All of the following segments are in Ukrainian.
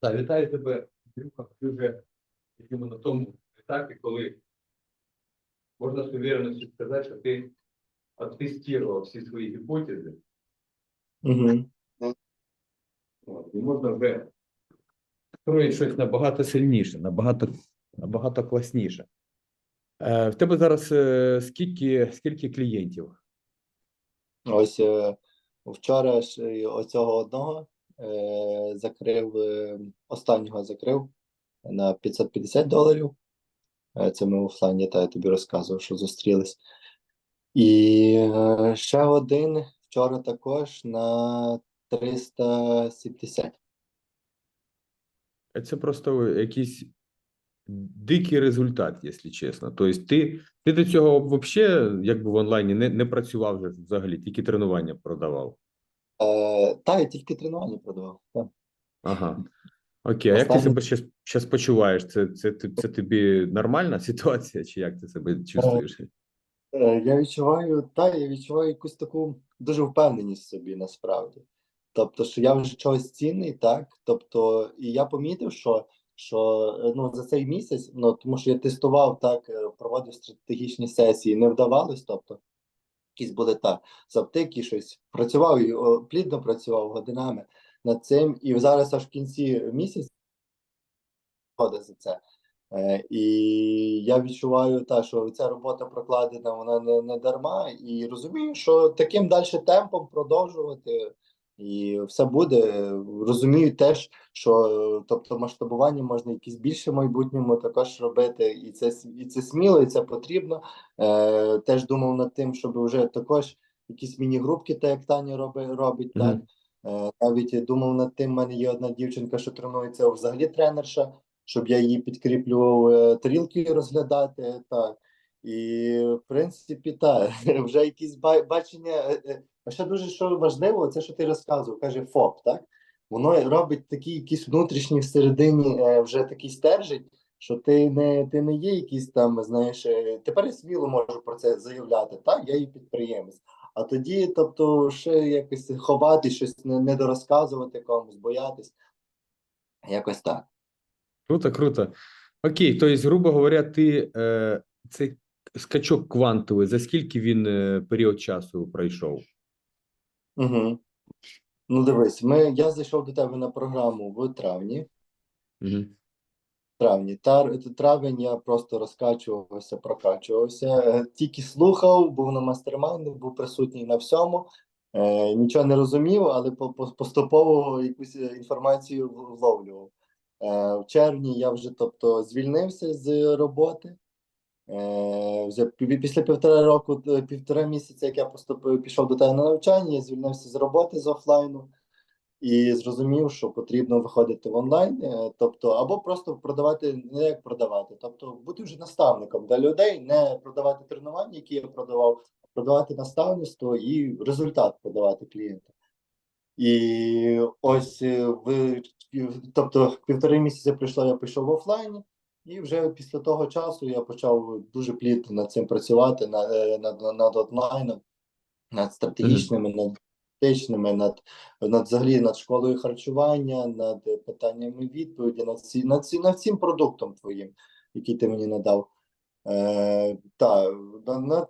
Так, вітаю тебе, Андрюха. Ти вже на тому етапі, коли можна з уверенністю сказати, що ти оттестував всі свої гіпотези, Угу. от, і можна вже строїти щось набагато сильніше, набагато, набагато класніше. Е, в тебе зараз е, скільки, скільки клієнтів? Ось е, вчора ж е, оцього одного закрив, е, останнього закрив на 550 доларів. Е, Це ми в офлайні, та я тобі розказував, що зустрілись. І е, ще один вчора також на 370. Це просто якийсь дикий результат, якщо чесно. Тобто, ти, ти до цього взагалі, якби в онлайні не, не працював взагалі, тільки тренування продавав. Е, та, я тільки тренування продавав. Так. Ага. Окей, а як ти Останній- себе зараз почуваєш? Це, це, це, це тобі нормальна ситуація, чи як ти себе чувствуєш? Е, Я відчуваю, та, я відчуваю якусь таку дуже впевненість в собі насправді. Тобто, що я вже чогось цінний, так? Тобто, і я помітив, що, що е, ну, за цей місяць, ну, тому що я тестував так, е, проводив стратегічні сесії, не вдавалось, тобто, якісь були так, завтики, щось працював і плідно працював годинами над цим, і зараз аж в кінці місяця за це. Е, І я відчуваю, та, що ця робота прокладена, вона не, не дарма, і розумію, що таким далі темпом продовжувати, і все буде. Розумію теж, що е, тобто масштабування можна якісь більше в майбутньому також робити, і це і це сміло, і це потрібно. Е, теж думав над тим, щоб вже також якісь міні-групки, так як Таня робить, робить Мгм. так. Е, навіть думав над тим, в мене є одна дівчинка, що тренується взагалі тренерша щоб я її підкріплював е, тарілки розглядати. Так. І, в принципі, так, вже якісь бачення. А ще дуже що важливо, це що ти розказував, каже ФОП, так? Воно робить такий якийсь внутрішній всередині е, вже такий стержень, що ти не, ти не є якийсь там, знаєш, е, тепер я сміло можу про це заявляти, так, я є підприємець. А тоді, тобто, ще якось ховати, щось не, не дорозказувати комусь, боятись. Якось так. Круто, круто. Окей, тобто, грубо говоря, ти е, цей скачок квантовий, за скільки він е, період часу пройшов? Угу. Ну, дивись, ми, я зайшов до тебе на програму в травні. Угу. травні. Тар, травень я просто розкачувався, прокачувався. Е, Тільки слухав, був на мастермайнді, був присутній на всьому. Е, нічого не розумів, але по- по- поступово якусь е, інформацію вловлював. Е, в червні я вже тобто, звільнився з роботи. Е, вже після півтора року, е, півтора місяця, як я поступив, пішов до тебе на навчання, я звільнився з роботи з офлайну і зрозумів, що потрібно виходити в онлайн, е, тобто або просто продавати, не як продавати, тобто бути вже наставником для людей, не продавати тренування, які я продавав, а продавати наставництво і результат продавати клієнту. І ось е, в тобто півтори місяці пройшло, я пішов в офлайні, і вже після того часу я почав дуже плідно над цим працювати, над, е, над, над онлайном, над стратегічними, над тактичними, над, над взагалі над школою харчування, над е, питаннями відповіді, над, ці, над, над цим продуктом твоїм, який ти мені надав. Е, та, на- над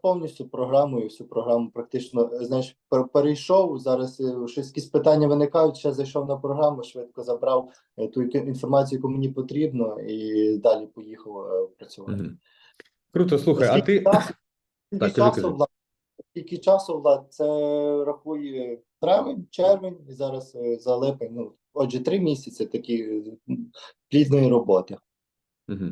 повністю програмою, всю програму практично, е, знаєш, перейшов, зараз е, щось якісь питання виникають, ще зайшов на програму, швидко забрав е, ту інформацію, яку мені потрібно, і далі поїхав е, працювати. Угу. Круто, слухай, а ти. Часу- Так, часу. Влад, скільки часу, Влад, це рахує травень, червень і зараз е, за липень. Ну, отже, три місяці такі е, плідної роботи. Угу.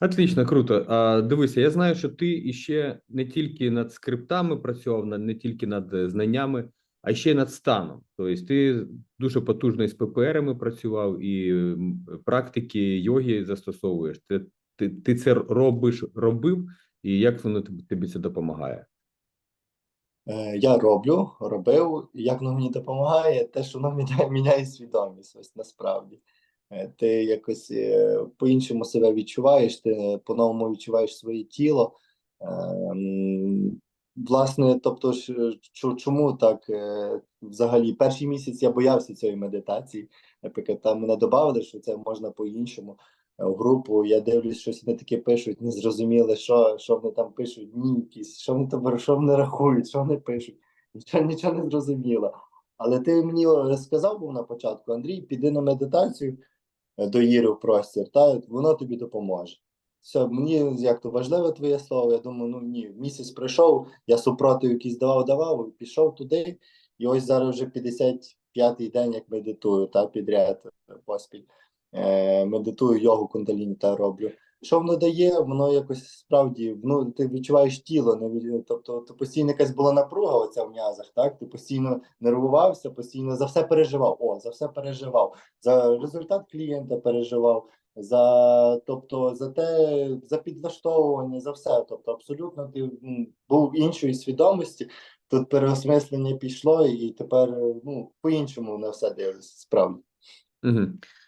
Отлично, круто. А, дивися, я знаю, що ти іще не тільки над скриптами працював, не тільки над е, знаннями, а ще й над станом. Тобто ти дуже потужно із ППРами працював і практики йоги застосовуєш. Ти, ти, ти це робиш, робив, і як воно тобі, це допомагає? Е, Я роблю, робив. Як воно мені допомагає, те, що воно міняє, міняє свідомість, ось насправді. Е, Ти якось е, по-іншому себе відчуваєш, ти по-новому відчуваєш своє тіло. Ем, Власне, тобто, чому так е, взагалі перший місяць я боявся цієї медитації. Наприклад, там мене додали, що це можна по-іншому. Е, В групу я дивлюсь, щось вони таке пишуть, не зрозуміли, що, що вони там пишуть, дні якісь, що вони там що вони рахують, що вони пишуть. Нічого, нічого не зрозуміло. Але ти мені сказав був на початку, Андрій, піди на медитацію до Іри в простір, та воно тобі допоможе. Все, мені як то важливе твоє слово. Я думаю, ну ні, місяць пройшов, я супротив якийсь давав, давав, пішов туди, і ось зараз вже 55-й день, як медитую, та підряд е, поспіль. Е, медитую йогу кундаліні та роблю. Що воно дає? Воно якось справді ну, ти відчуваєш тіло, не тобто то постійно якась була напруга оця в м'язах, так? Ти постійно нервувався, постійно за все переживав. О, за все переживав, за результат клієнта переживав, за тобто за те, за підлаштовування, за все. Тобто, абсолютно ти був іншої свідомості. Тут переосмислення пішло, і тепер ну по-іншому на все дивлюся, справді. Угу.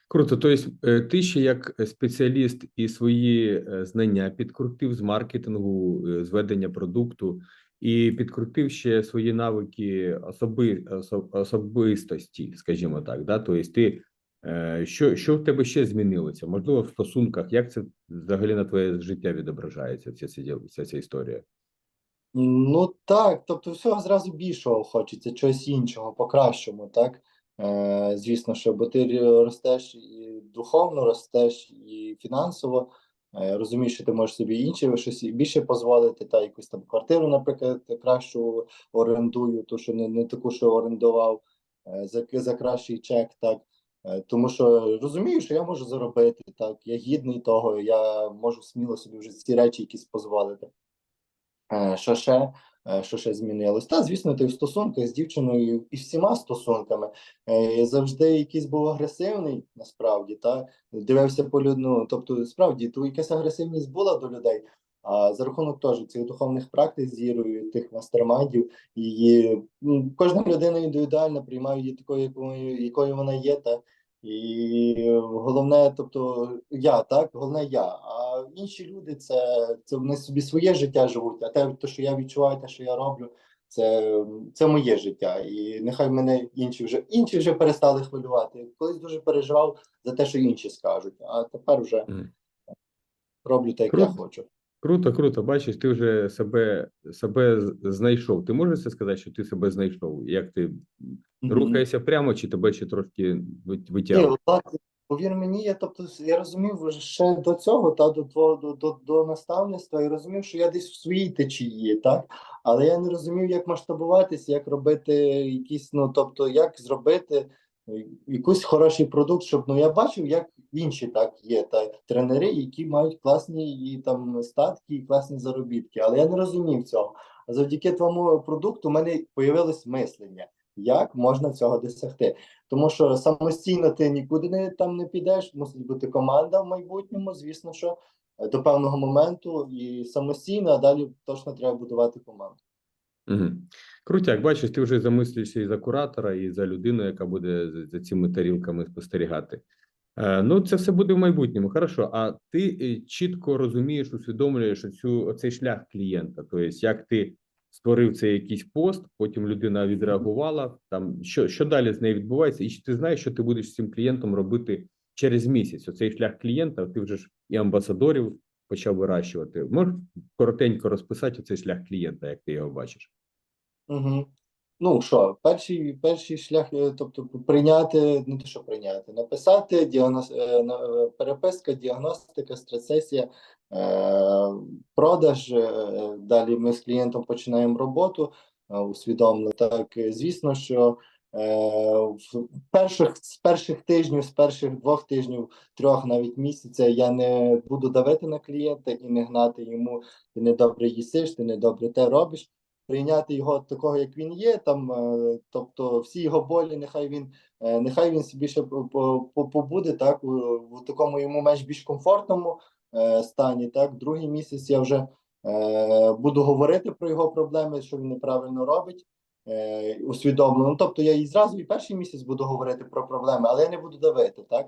Круто. Тобто, е, ти ще як спеціаліст і свої е, знання підкрутив з маркетингу, е, з ведення продукту, і підкрутив ще свої навики особи, особистості, скажімо так. Да? Тобто, ти е, що, що в тебе ще змінилося? Можливо, в стосунках, як це взагалі на твоє життя відображається? Вся ця, вся ця історія? Ну так, тобто всього зразу більшого хочеться, чогось іншого, по-кращому, так? Е, звісно, що бо ти ростеш і духовно ростеш, і фінансово. Е, розумієш, що ти можеш собі інше щось більше дозволити, та якусь там квартиру, наприклад, кращу орендую, ту, що не, не таку, що орендував, е, за, за кращий чек, так. Тому що розумію, що я можу заробити, так, я гідний того, я можу сміло собі вже ці речі якісь дозволити. Що ще? Е, Що ще змінилось? Та, звісно, ти в стосунках з дівчиною і всіма стосунками е, завжди якийсь був агресивний, насправді, та дивився по люд- ну, тобто, справді, то якась агресивність була до людей. А за рахунок теж цих духовних практик з Ірою, тих мастермайдів, її ну, кожна людина індивідуально приймає її такою, якою, якою вона є, та і головне, тобто я, так, головне я. А інші люди це, це вони собі своє життя живуть, а те, то, що я відчуваю, те, що я роблю, це, це моє життя. І нехай мене інші вже інші вже перестали хвилювати. Колись дуже переживав за те, що інші скажуть, а тепер вже Мгм. роблю так, як я хочу. Круто, круто. Бачиш, ти вже себе, себе знайшов. Ти можеш це сказати, що ти себе знайшов? Як ти рухаєшся прямо, чи тебе ще трошки витягує? повір мені, я тобто я розумів ще до цього, та до до, до, до наставництва, і розумів, що я десь в своїй течії, так але я не розумів, як масштабуватися, як робити якісь, ну тобто, як зробити якийсь хороший продукт, щоб ну я бачив, як інші так є, та тренери, які мають класні і там статки, і класні заробітки. Але я не розумів цього. А завдяки твоєму продукту в мене появилось мислення, як можна цього досягти. Тому що самостійно ти нікуди не там не підеш, мусить бути команда в майбутньому, звісно, що е, до певного моменту і самостійно, а далі точно треба будувати команду. Угу. Крутяк, бачиш, ти вже замислюєшся і за куратора, і за людину, яка буде за, цими тарілками спостерігати. Е, ну, це все буде в майбутньому. Хорошо. А ти е, чітко розумієш, усвідомлюєш цю оцей шлях клієнта. Тобто, як ти створив цей якийсь пост, потім людина відреагувала. Там що, що далі з нею відбувається, і ти знаєш, що ти будеш з цим клієнтом робити через місяць? Оцей шлях клієнта, ти вже ж і амбасадорів почав вирощувати. Можеш коротенько розписати цей шлях клієнта, як ти його бачиш? Угу. Ну що, перший, перший шлях, е, тобто прийняти, не те, що прийняти, написати, діагноз, е, е, переписка, діагностика, стрес-сесія, е, продаж. Далі ми з клієнтом починаємо роботу усвідомлено. Так, звісно, що в перших, з перших тижнів, з перших двох тижнів, трьох навіть місяця я не буду давити на клієнта і не гнати йому, ти недобре їсиш, ти недобре те робиш прийняти його такого, як він є. Там, е, тобто, всі його болі, нехай він, е, нехай він собі ще по- по- по- побуде так у, такому йому менш більш комфортному е, стані. Так, другий місяць я вже буду говорити про його проблеми, що він неправильно робить. Усвідомлено. Ну, тобто я і зразу і перший місяць буду говорити про проблеми, але я не буду давити так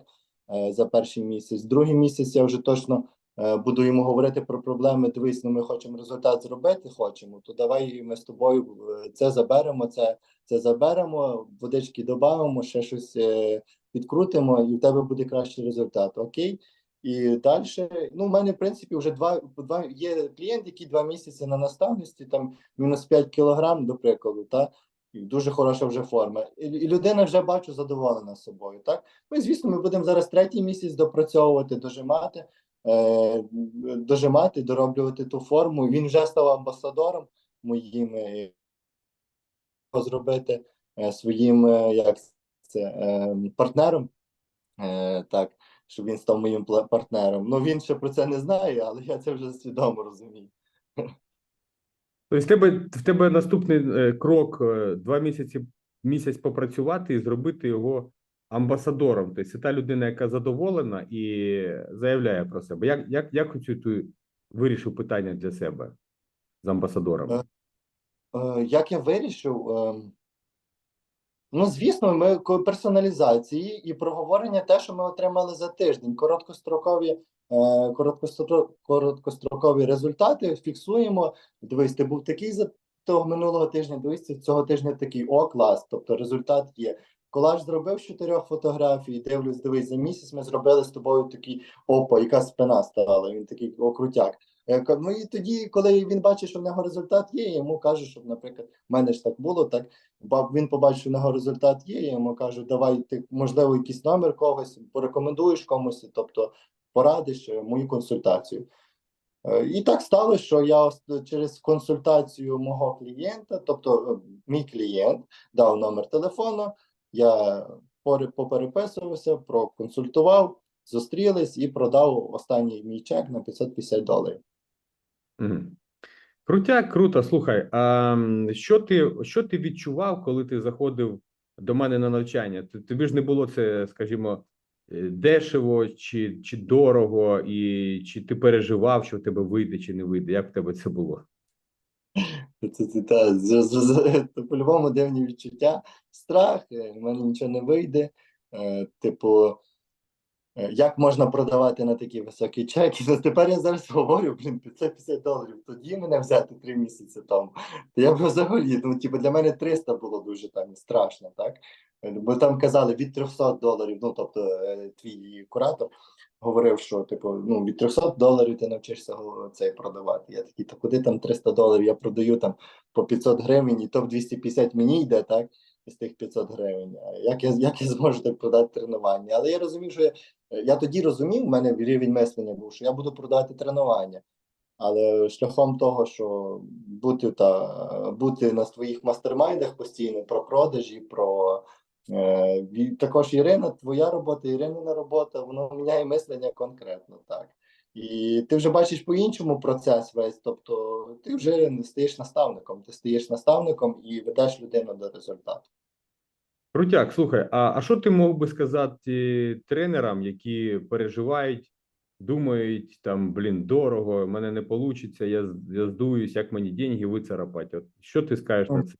за перший місяць. Другий місяць я вже точно буду йому говорити про проблеми. Дивись, ну ми хочемо результат зробити, хочемо. То давай ми з тобою е, це заберемо, це, це заберемо, водички додамо, ще щось е, підкрутимо, і в тебе буде кращий результат. Окей. І далі, ну, в мене, в принципі, вже два, два є клієнт, який два місяці на наставності, там мінус 5 кілограм, до прикладу, та і дуже хороша вже форма. І, і людина вже бачу задоволена собою. Так, ну і звісно, ми будемо зараз третій місяць допрацьовувати, дожимати, е, дожимати, дороблювати ту форму. Він вже став амбасадором моїм е, зробити е, своїм як це партнером. Так, щоб він став моїм партнером. Ну він ще про це не знає, але я це вже свідомо розумію. Тобто, в тебе, в тебе наступний крок два місяці місяць попрацювати і зробити його амбасадором. Тобто, та людина, яка задоволена і заявляє про себе. Як, як, як ти вирішив питання для себе з амбасадором? Е, Е, як я вирішив? Ем, Ну, звісно, ми персоналізації і проговорення те, що ми отримали за тиждень. Короткострокові, е, короткострокові результати фіксуємо. Дивись, ти був такий за того минулого тижня, дивись, цього тижня такий. О, клас! Тобто результат є. Колаж зробив чотирьох фотографій. Дивлюсь, дивись, за місяць ми зробили з тобою такий опа, яка спина стала. Він такий о, крутяк. Я кажу, Ну і тоді, коли він бачить, що в нього результат є, йому кажу, щоб, наприклад, в мене ж так було, так він побачив, що в нього результат є. Йому кажу, давай ти можливо якийсь номер когось порекомендуєш комусь, тобто порадиш е, мою консультацію. Е, І так сталося, що я через консультацію мого клієнта, тобто е, мій клієнт дав номер телефону, я попереписувався, проконсультував, зустрілись і продав останній мій чек на 550 доларів. Мгм. Крутяк, круто. Слухай, а що ти, що ти відчував, коли ти заходив до мене на навчання? Тобі ж не було це, скажімо, е, дешево чи, чи дорого, і чи ти переживав, що в тебе вийде чи не вийде? Як в тебе це було? по-любому дивні відчуття, страх, е, в мене нічого не вийде. Е, типу, е, як можна продавати на такі високі чеки? Ну, тепер я зараз говорю, блін, 550 доларів. Тоді мене взяти три місяці тому. То я б взагалі, ну, типу, для мене 300 було дуже там страшно, так? Бо там казали від 300 доларів, ну, тобто, твій куратор говорив, що типу, ну, від 300 доларів ти навчишся цей продавати. Я такий, та куди там 300 доларів? Я продаю там по 500 гривень, і то в 250 мені йде, так? Із тих 500 гривень. Як я, як я зможу так продати тренування? Але я розумів, що я, я тоді розумів, у мене рівень мислення був, що я буду продавати тренування. Але шляхом того, що бути та бути на своїх мастермайдах постійно про продажі, про е, також Ірина, твоя робота, Іринина робота, воно міняє мислення конкретно так. І ти вже бачиш по-іншому процес весь. Тобто ти вже не стаєш наставником, ти стаєш наставником і ведеш людину до результату. Крутяк, слухай, а, а що ти мог би сказати тренерам, які переживають, думають там, блін, дорого, в мене не вийде, я, я здуюсь, як мені деньги вицарапати? От що ти скажеш на це?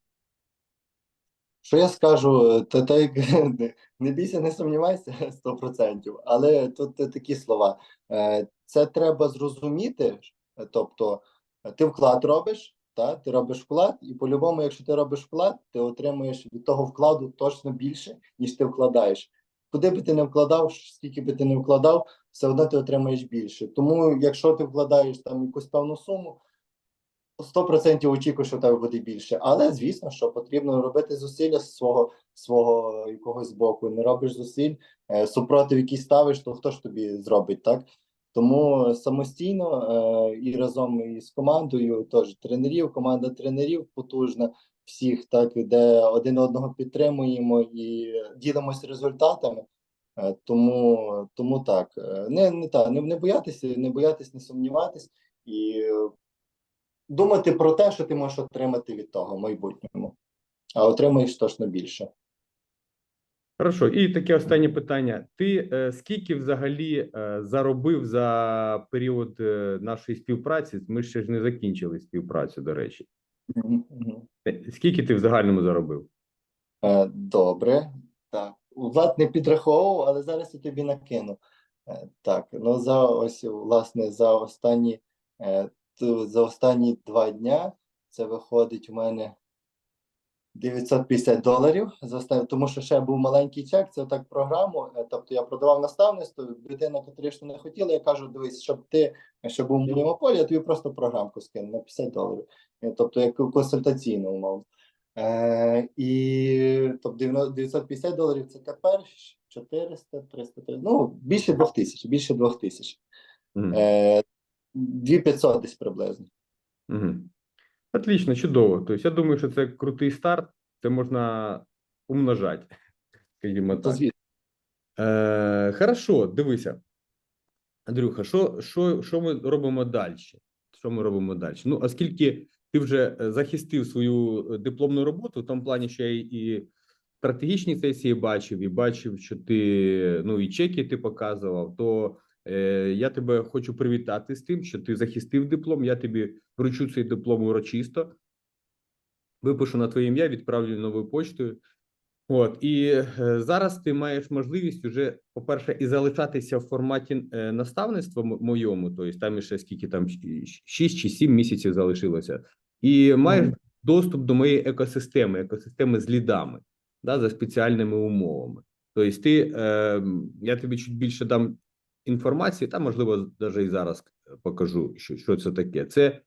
Що я скажу, та, та як не, бійся, не сумнівайся 100%. Але тут такі слова. Е, Це треба зрозуміти. Тобто, ти вклад робиш, та, ти робиш вклад, і по-любому, якщо ти робиш вклад, ти отримуєш від того вкладу точно більше, ніж ти вкладаєш. Куди би ти не вкладав, скільки би ти не вкладав, все одно ти отримаєш більше. Тому, якщо ти вкладаєш там якусь певну суму, 100% очікую, що тебе буде більше. Але звісно, що потрібно робити зусилля з свого свого якогось боку. Не робиш зусиль, е, супротив який ставиш, то хто ж тобі зробить, так? Тому самостійно е, і разом із командою, теж тренерів, команда тренерів потужна, всіх, так, де один одного підтримуємо і ділимося результатами. Е, Тому, тому так, не, не, та, не, не боятися, не боятися, не сумніватись і думати про те, що ти можеш отримати від того в майбутньому, а отримаєш точно більше. Хорошо, і таке останнє питання. Ти е, скільки взагалі е, заробив за період е, нашої співпраці? Ми ще ж не закінчили співпрацю, до речі. Е, Скільки ти в загальному заробив? Е, Добре, так. Влад не підраховував, але зараз я тобі накину. Е, Так, ну за ось власне за останні е, за останні два дня це виходить у мене 950 доларів за останні, тому що ще був маленький чек, це так програму. е, Тобто я продавав наставництво, людина категорично не хотіла. Я кажу, дивись, щоб ти щоб був в полі, я тобі просто програмку скину на 50 доларів. Е, Тобто як консультаційну умову. Е, і тобто 950 доларів це тепер 400, 300, ну більше 2000, більше 2000. Мгм. Е, 2500 десь приблизно. Мгм. Отлично, чудово. Тобто, я думаю, що це крутий старт, це можна умножати, скажімо так. звісно. Е, хорошо, дивися. Андрюха, що, що, що ми робимо далі? Що ми робимо далі? Ну, оскільки ти вже е, захистив свою е, дипломну роботу, в тому плані, що я і стратегічні сесії бачив, і бачив, що ти ну і чеки ти показував, то я тебе хочу привітати з тим, що ти захистив диплом. Я тобі вручу цей диплом урочисто. Випишу на твоє ім'я, відправлю новою почтою. От і е, зараз ти маєш можливість уже, по-перше, і залишатися в форматі е, наставництва моєму, тобто там ще скільки там 6 чи 7 місяців залишилося, і маєш Мгм. доступ до моєї екосистеми, екосистеми з лідами, да, за спеціальними умовами. Тобто, ти е, я тобі чуть більше дам інформації, та можливо, навіть і зараз покажу, що, що це таке. Це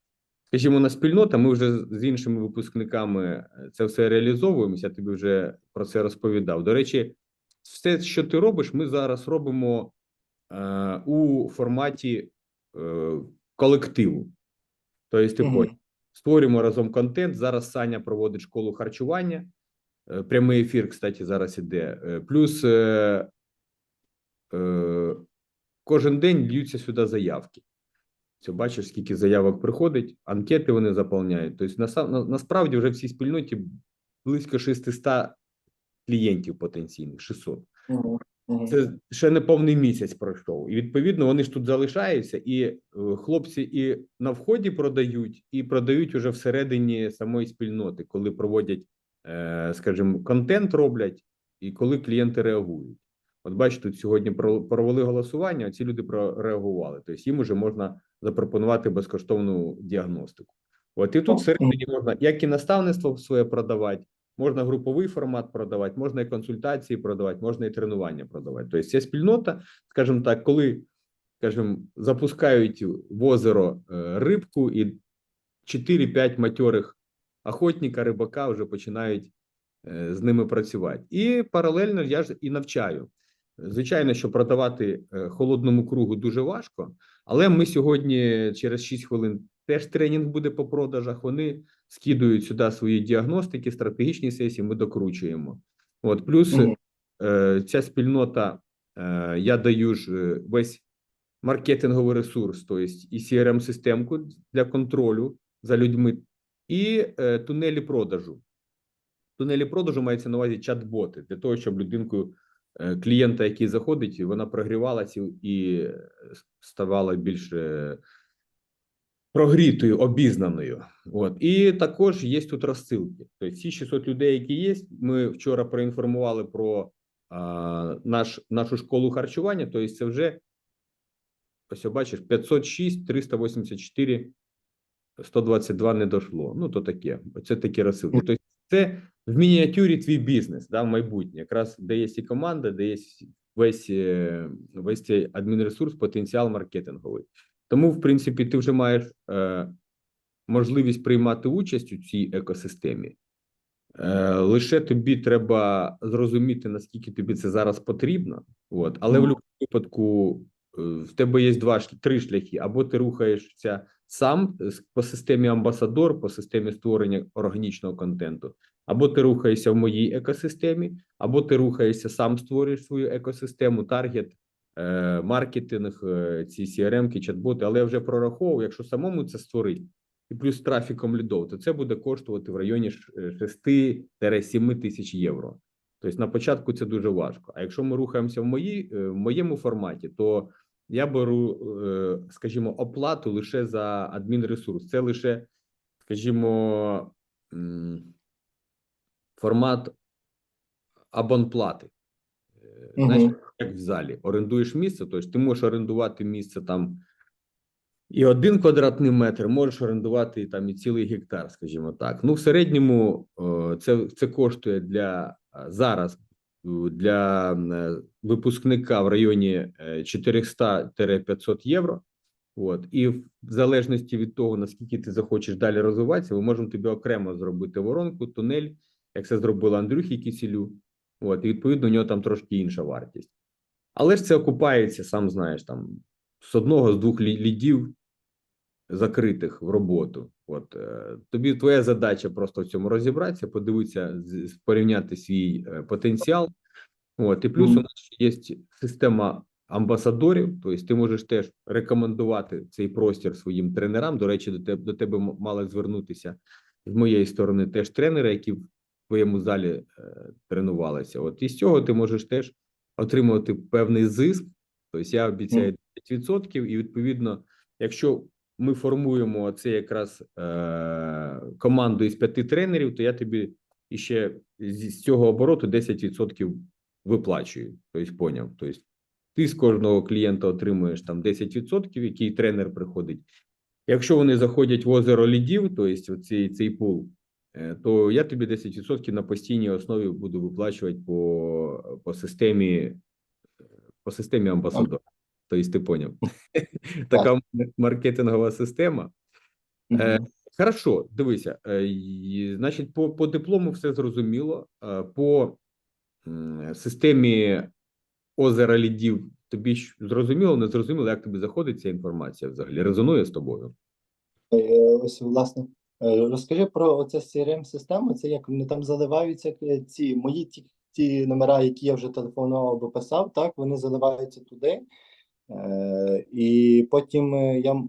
скажімо, на спільнота. Ми вже з- іншими випускниками е, це все реалізовуємося. Я тобі вже про це розповідав. До речі, все, що ти робиш, ми зараз робимо е, у форматі е, колективу. Тобто, ти поняв, створюємо разом контент. Зараз Саня проводить школу харчування. Е, Прямий ефір, кстати, зараз іде. Е, Плюс е, е, кожен день льються сюди заявки. Це бачиш, скільки заявок приходить, анкети вони заповняють. Тобто, на, на, насправді вже в цій спільноті близько 600 клієнтів потенційних, 600. Мгм. Мгм. Це ще не повний місяць пройшов. І відповідно вони ж тут залишаються, і е, хлопці і на вході продають, і продають уже всередині самої спільноти, коли проводять, е, скажімо, контент роблять, і коли клієнти реагують. От бачите, тут сьогодні про- провели голосування, а ці люди прореагували. Тобто їм уже можна запропонувати безкоштовну діагностику. От і тут всередині можна як і наставництво своє продавати, можна груповий формат продавати, можна і консультації продавати, можна і тренування продавати. Тобто ця спільнота, скажімо так, коли скажімо, запускають в озеро е, рибку, і 4-5 матьорих охотника, рибака вже починають е, з ними працювати. І паралельно я ж і навчаю. Звичайно, що продавати е, холодному кругу дуже важко, але ми сьогодні через 6 хвилин теж тренінг буде по продажах. Вони скидують сюди свої діагностики, стратегічні сесії. Ми докручуємо. От плюс Мгм. е, ця спільнота. Е, я даю ж весь маркетинговий ресурс, тобто і crm системку для контролю за людьми, і тунелі продажу. Тунелі продажу мається на увазі чат-боти для того, щоб людинку е, клієнта, який заходить, вона прогрівалася і е, ставала більш е, прогрітою, обізнаною. От і також є тут розсилки. Тобто ці 600 людей, які є, ми вчора проінформували про а, наш нашу школу харчування. Тобто, це вже ось бачиш 506, 384, 122 не дошло. Ну то таке. Це такі розсилки. Тобто, це в мініатюрі твій бізнес, да, в майбутнє, якраз де є і команда, де є весь е, весь цей адмінресурс, потенціал маркетинговий. Тому, в принципі, ти вже маєш е, можливість приймати участь у цій екосистемі. Е, лише тобі треба зрозуміти, наскільки тобі це зараз потрібно. От, але в Мгм. будь-якому випадку е, в тебе є два три шляхи: або ти рухаєшся сам е, по системі амбасадор, по системі створення органічного контенту, або ти рухаєшся в моїй екосистемі, або ти рухаєшся сам створюєш свою екосистему, таргет, е, маркетинг, е, ці CRM-ки, чат-боти, але я вже прораховував, якщо самому це створити, і плюс трафіком лідов, то це буде коштувати в районі ш- 6-7 тисяч євро. Тобто на початку це дуже важко. А якщо ми рухаємося в моїй е, в моєму форматі, то я беру, е, скажімо, оплату лише за адмінресурс. Це лише, скажімо, формат абонплати. Мгм. Значить, як в залі. Орендуєш місце, тобто ти можеш орендувати місце там і один квадратний метр, можеш орендувати там і цілий гектар, скажімо так. Ну, в середньому е, це, це коштує для е, зараз для випускника в районі е, 400-500 євро. От і в залежності від того, наскільки ти захочеш далі розвиватися, ми можемо тобі окремо зробити воронку, тунель, як це зробила Андрюхі Кісілю. От, і відповідно у нього там трошки інша вартість. Але ж це окупається, сам знаєш, там з одного з двох лідів закритих в роботу. От е, тобі твоя задача просто в цьому розібратися, подивитися, порівняти свій е, потенціал. От і плюс Мгм. у нас є система амбасадорів. Тобто, ти можеш теж рекомендувати цей простір своїм тренерам. До речі, до тебе до тебе мали звернутися з моєї сторони теж тренери, які твоєму залі е, тренувалися. От і з цього ти можеш теж отримувати певний зиск. Тобто я обіцяю 10%, і відповідно, якщо ми формуємо це якраз е, команду із п'яти тренерів, то я тобі іще з, з цього обороту 10% виплачую. Тобто, поняв. Тобто, ти з кожного клієнта отримуєш там 10%, який тренер приходить. Якщо вони заходять в озеро лідів, тобто цей, цей пул, то я тобі 10% на постійній основі буду виплачувати по, по системі по системі амбасадора. Тобто, ти поняв. Така маркетингова система. Е, Хорошо, дивися. е, Значить, по, по диплому все зрозуміло. Е, По системі озера лідів тобі зрозуміло, не зрозуміло, як тобі заходить ця інформація взагалі? Резонує з тобою? Е, Ось, власне, е, розкажи про оце CRM-систему, це як вони там заливаються е, ці мої ті, ті номера, які я вже телефонував або писав, так, вони заливаються туди. Е, і потім е, я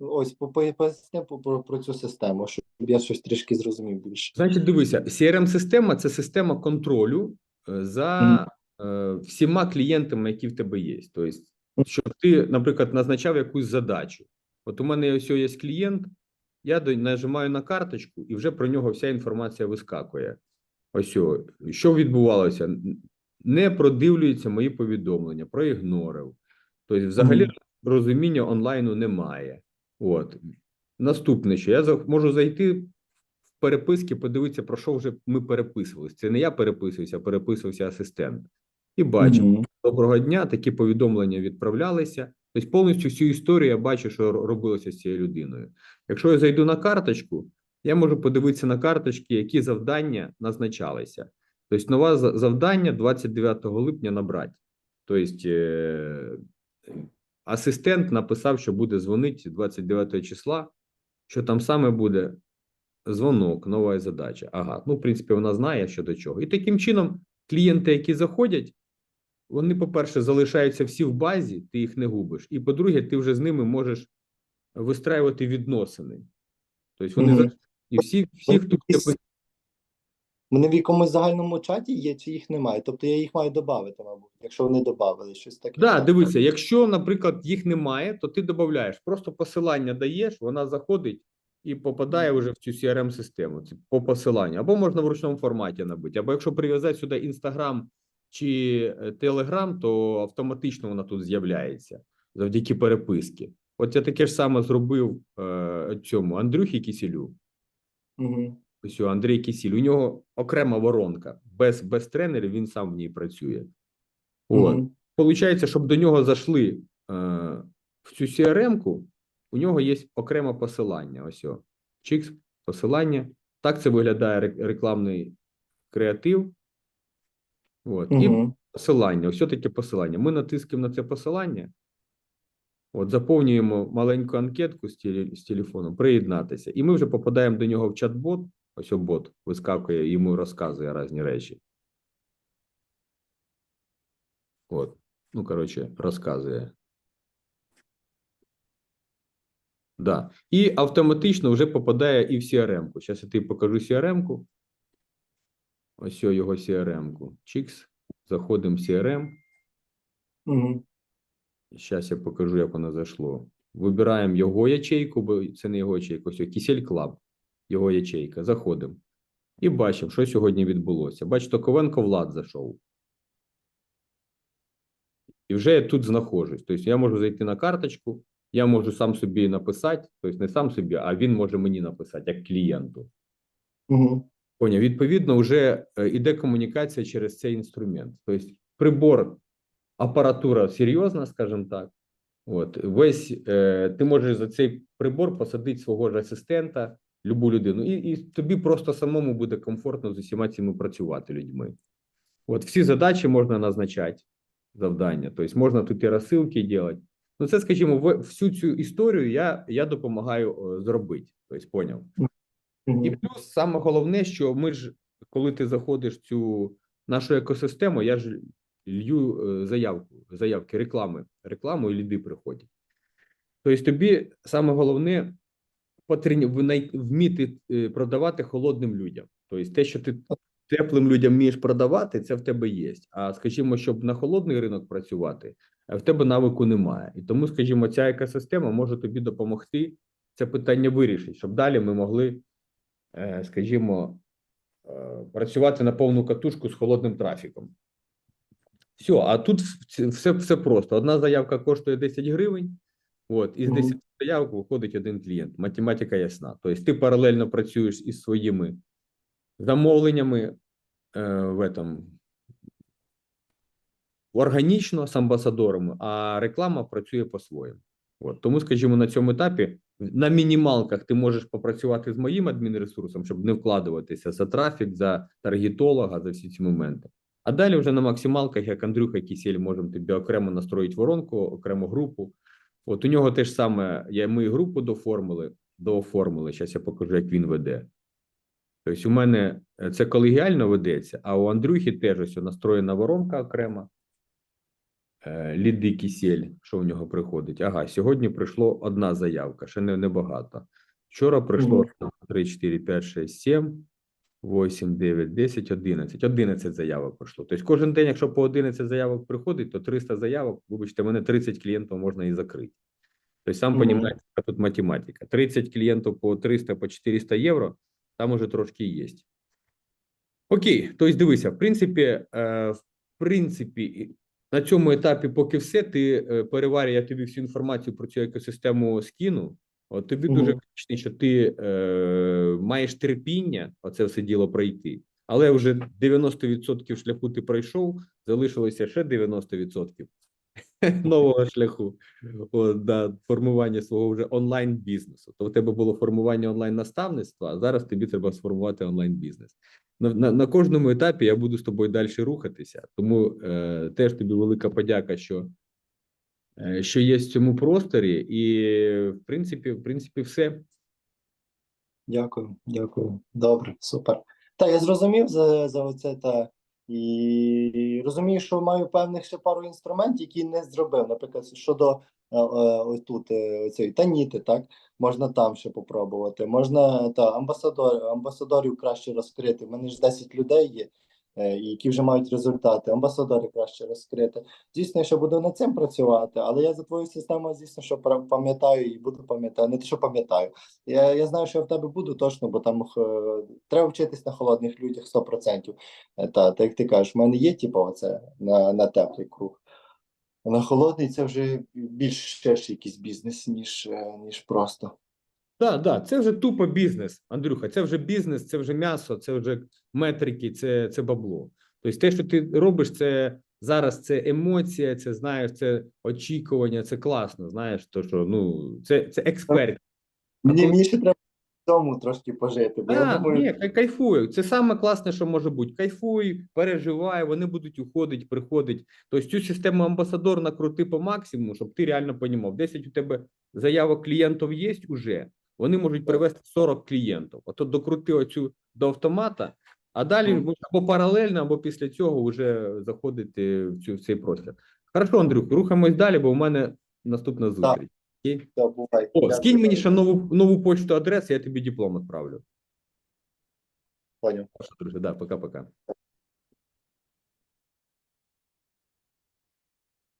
ось по- по- про, про цю систему, щоб я щось трішки зрозумів більше. Значить, дивися, CRM-система це система контролю е, за е, всіма клієнтами, які в тебе є. Тобто, щоб ти, наприклад, назначав якусь задачу. От у мене ось є клієнт, я нажимаю на карточку, і вже про нього вся інформація вискакує. Ось о, що відбувалося? Не продивлюються мої повідомлення, проігнорив. Тобто, взагалі розуміння онлайну немає. От наступне, що я можу зайти в переписки, подивитися, про що вже ми переписувалися. Це не я переписуюся, а переписувався асистент. І бачу, Мгм. доброго дня, такі повідомлення відправлялися. Тобто повністю всю історію я бачу, що робилося з цією людиною. Якщо я зайду на карточку, я можу подивитися на карточки, які завдання назначалися. Тобто, нове завдання 29 липня набрати. Тобто, е, асистент написав, що буде дзвонити 29 числа. Що там саме буде? Дзвонок, нова задача. Ага, ну, в принципі, вона знає, що до чого. І таким чином, клієнти, які заходять, вони, по-перше, залишаються всі в базі, ти їх не губиш. І по-друге, ти вже з ними можеш вистраювати відносини. Тобто вони Мгм. за- і всі, всі, хто тебе Вони в якомусь загальному чаті є, чи їх немає? Тобто я їх маю додати, мабуть, якщо вони додали щось таке. Да, так? дивися, якщо, наприклад, їх немає, то ти додаєш, просто посилання даєш, вона заходить і попадає вже в цю crm систему по посиланню. Або можна в ручному форматі набити, або якщо прив'язати сюди Instagram чи Telegram, то автоматично вона тут з'являється завдяки переписки. От я таке ж саме зробив е, цьому Андрюхі Кісілю. Мгм. Ось Андрій Кісіль. У нього окрема воронка. Без, без тренерів він сам в ній працює. От. Мгм. Получається, щоб до нього зайшли е, в цю CRM-ку, у нього є окреме посилання. Ось о. Чикс, посилання. Так це виглядає рекламний креатив. От. І посилання. Ось таке посилання. Ми натискаємо на це посилання. От, заповнюємо маленьку анкетку з, теле, з телефоном, приєднатися. І ми вже попадаємо до нього в чат-бот. Ось бот вискакує, і йому розказує різні речі. От. Ну, коротше, розказує. Да. І автоматично вже попадає і в CRM-ку. Зараз я тобі покажу CRM-ку. Ось його CRM-ку. Чікс. Заходимо в CRM. Мгм. Зараз я покажу, як воно зайшло. Вибираємо його ячейку, бо це не його ячейка, ось Кісель Клаб, його ячейка. Заходимо. І бачимо, що сьогодні відбулося. Бачите, Ковенко Влад зайшов. і вже я тут знаходжусь. Тобто я можу зайти на карточку, я можу сам собі написати, тобто не сам собі, а він може мені написати як клієнту. Угу. Поняв. Відповідно, вже е, іде комунікація через цей інструмент. Тобто, прибор, апаратура серйозна, скажімо так. От весь е, ти можеш за цей прибор посадити свого ж асистента, любу людину, і, і тобі просто самому буде комфортно з усіма цими працювати людьми. От всі задачі можна назначати, завдання. Тобто можна тут і розсилки робити. Ну, це, скажімо, всю цю історію я, я допомагаю е, зробити. Тобто, поняв. І плюс саме головне, що ми ж, коли ти заходиш в цю нашу екосистему, я ж лью е, заявку, заявки реклами, рекламу і ліди приходять. Тобто тобі саме головне вміти е, продавати холодним людям. Тобто те, що ти теплим людям вмієш продавати, це в тебе є. А скажімо, щоб на холодний ринок працювати, е, в тебе навику немає. І тому, скажімо, ця екосистема може тобі допомогти це питання вирішити, щоб далі ми могли скажімо, е, працювати на повну катушку з холодним трафіком. Все, а тут все, все просто. Одна заявка коштує 10 гривень, от, із Мгм. 10 заявок виходить один клієнт. Математика ясна. Тобто ти паралельно працюєш із своїми замовленнями е, в этом, органічно з амбасадорами, а реклама працює по-своєму. От. Тому, скажімо, на цьому етапі на мінімалках ти можеш попрацювати з моїм адмінресурсом, щоб не вкладуватися за трафік, за таргетолога, за всі ці моменти. А далі вже на максималках, як Андрюха Кісель, можемо тобі окремо настроїти воронку, окрему групу. От у нього теж саме, я ми групу дооформили, дооформили. Зараз я покажу, як він веде. Тобто, у мене е, це колегіально ведеться, а у Андрюхи теж ось настроєна воронка окрема. Е, Ліди кисель, що у нього приходить? Ага, сьогодні прийшло одна заявка, ще не небагато. Вчора прийшло 3, 4, 5, 6, 7, 8, 9, 10, 11. 11 заявок прийшло. Тобто кожен день, якщо по 11 заявок приходить, то 300 заявок, вибачте, мене 30 клієнтів можна і закрити. Тобто сам розумієте, яка тут математика. 30 клієнтів по 300, по 400 євро, там уже трошки є. Окей, тобто дивися, в принципі, е, в принципі, на цьому етапі, поки все, ти е, переварює я тобі всю інформацію про цю екосистему скину. От тобі дуже Мгм. вдячний, що ти е, маєш терпіння оце все діло пройти. Але вже 90% шляху ти пройшов, залишилося ще 90% нового шляху от, да, формування свого вже онлайн бізнесу. То в тебе було формування онлайн наставництва, а зараз тобі треба сформувати онлайн бізнес. На, на, на кожному етапі я буду з тобою далі рухатися. Тому е, теж тобі велика подяка, що, е, що є в цьому просторі, і в принципі, в принципі, все. Дякую, дякую. Добре, супер. Та я зрозумів за, за оце та і розумію, що маю певних ще пару інструментів, які не зробив. Наприклад, щодо ось тут е, оцієї таніти, так можна там ще попробувати. Можна та амбасадор, амбасадорів краще розкрити. У мене ж 10 людей є, е, які вже мають результати. Амбасадори краще розкрити. Звісно, що буду над цим працювати, але я за твою систему, звісно, що пам'ятаю і буду пам'ятати. Не те, що пам'ятаю. Я, я знаю, що я в тебе буду точно, бо там е, треба вчитись на холодних людях 100%. Е, Та, так як ти кажеш, в мене є типу, оце на, на теплий круг. На холодний це вже більш ще ж якийсь бізнес, ніж, е, ніж просто. Так, да, це вже тупо бізнес, Андрюха. Це вже бізнес, це вже м'ясо, це вже метрики, це, це бабло. Тобто, те, що ти робиш, це зараз це емоція, це знаєш, це очікування, це класно. Знаєш, то що ну це, це експерт. Мені, мені ще треба цьому трошки пожити, бо я А, думаю, ні, кай- кайфую. Це саме класне, що може бути. Кайфуй, переживай, вони будуть уходить, приходить. Тобто цю систему амбасадор накрути по максимуму, щоб ти реально понімав. 10 у тебе заявок клієнтів є уже. Вони можуть привести 40 клієнтів. Ото докрути оцю до автомата, а далі Мгм. або паралельно, або після цього вже заходити в цю в цей простір. Хорошо, Андрюх, рухаємось далі, бо у мене наступна зустріч. Окей? Да, бувай. О, скинь мені ще нову нову почту адрес, я тобі диплом відправлю. Понял. Друзі, да, пока-пока.